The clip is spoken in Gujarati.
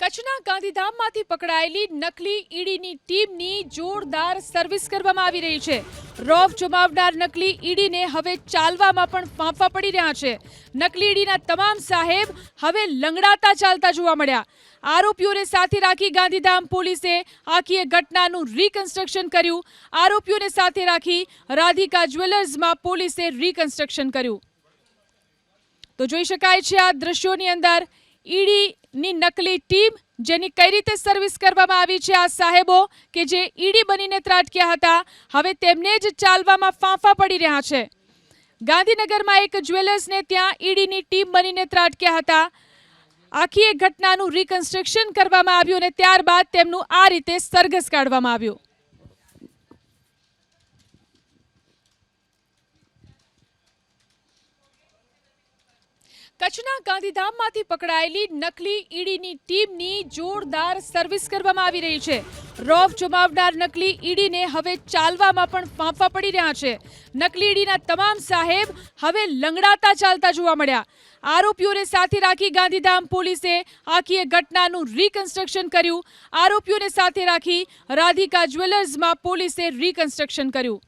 કચ્છના ગાંધીધામમાંથી પકડાયેલી નકલી ઈડીની ટીમની જોરદાર સર્વિસ કરવામાં આવી રહી છે. રોફ જમાવનાર નકલી ઈડીને હવે ચાલવામાં પણ ફાંફા પડી રહ્યા છે. નકલી ઈડીના તમામ સાહેબ હવે લંગડાતા ચાલતા જોવા મળ્યા. આરોપીઓને સાથે રાખી ગાંધીધામ પોલીસે આખી ઘટનાનું રીકન્સ્ટ્રક્શન કર્યું. આરોપીઓને સાથે રાખી રાધિકા જ્વેલર્સમાં પોલીસે રીકન્સ્ટ્રક્શન કર્યું. તો જોઈ શકાય છે આ દ્રશ્યોની અંદર ઈડીની નકલી ટીમ જેની કઈ રીતે સર્વિસ કરવામાં આવી છે આ સાહેબો કે જે ઈડી બનીને ત્રાટક્યા હતા, હવે તેમને જ ચાલવામાં ફાંફા પડી રહ્યા છે. ગાંધીનગરમાં એક જ્વેલર્સને ત્યાં ઈડીની ટીમ બનીને ત્રાટક્યા હતા. આખી એક ઘટનાનું રિકન્સ્ટ્રક્શન કરવામાં આવ્યું અને ત્યારબાદ તેમનું આ રીતે સરઘસ કાઢવામાં આવ્યું. કચ્છના ગાંધીધામમાંથી પકડાયેલી નકલી ઈડીની ટીમની જોરદાર સર્વિસ કરવામાં આવી રહી છે. રોફ જમાવનાર નકલી ઈડીને હવે ચાલવામાં પણ ફાંફા પડી રહ્યા છે. નકલી ઈડીના તમામ સાહેબ હવે લંગડાતા ચાલતા જોવા મળ્યા. આરોપીઓને સાથે રાખી ગાંધીધામ પોલીસે આખી ઘટનાનું રીકન્સ્ટ્રક્શન કર્યું. આરોપીઓને સાથે રાખી રાધિકા જ્વેલર્સમાં પોલીસે રીકન્સ્ટ્રક્શન કર્યું.